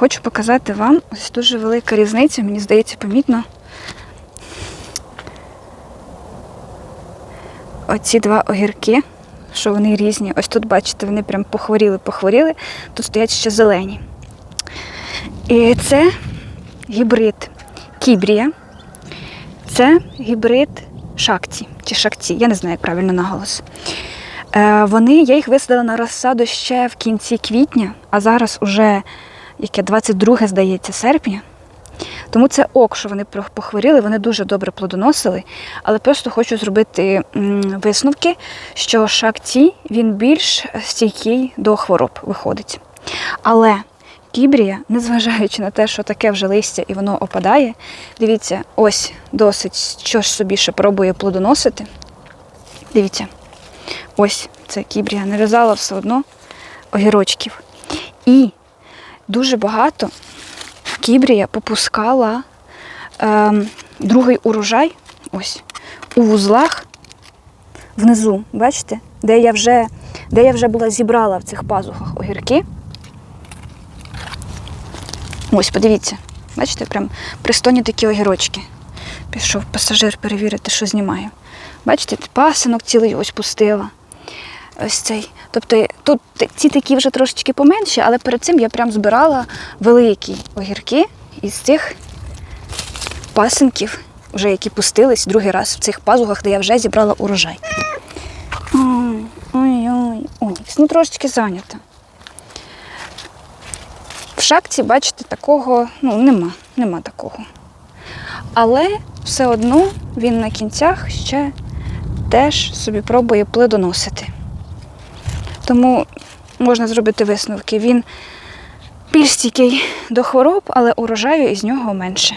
хочу показати вам ось дуже велика різниця, мені здається, помітно. Оці два огірки, що вони різні. Ось тут, бачите, вони прям похворіли, похворіли, тут стоять ще зелені. І це гібрид кібрія. Це гібрид шакті чи шакті, я не знаю, як правильно наголос. Е, вони, я їх висадила на розсаду ще в кінці квітня, а зараз уже яке 22, здається, серпня. Тому це ок, що вони похворіли, вони дуже добре плодоносили, але просто хочу зробити висновки, що шакті він більш стійкий до хвороб виходить. Але кібрія, незважаючи на те, що таке вже листя і воно опадає, дивіться, ось досить що ж собі ще пробує плодоносити. Дивіться, ось це кібрія нав'язала все одно огірочків. І дуже багато кібрія попускала ем, другий урожай ось у вузлах внизу, бачите, де я вже, де я вже була зібрала в цих пазухах огірки. Ось, подивіться, бачите, прям пристойні такі огірочки. Пішов пасажир перевірити, що знімаю. Бачите, пасинок цілий ось пустила. Ось цей. Тобто тут ці такі вже трошечки поменші, але перед цим я прям збирала великі огірки із цих пасинків, вже які пустились другий раз в цих пазухах, де я вже зібрала урожай. Ой, Ой-ой, Онікс, ну трошечки зайнята. В шапці, бачите, такого ну, нема, нема такого. Але все одно він на кінцях ще теж собі пробує плодоносити. Тому можна зробити висновки. Він більш стійкий до хвороб, але урожаю із нього менше.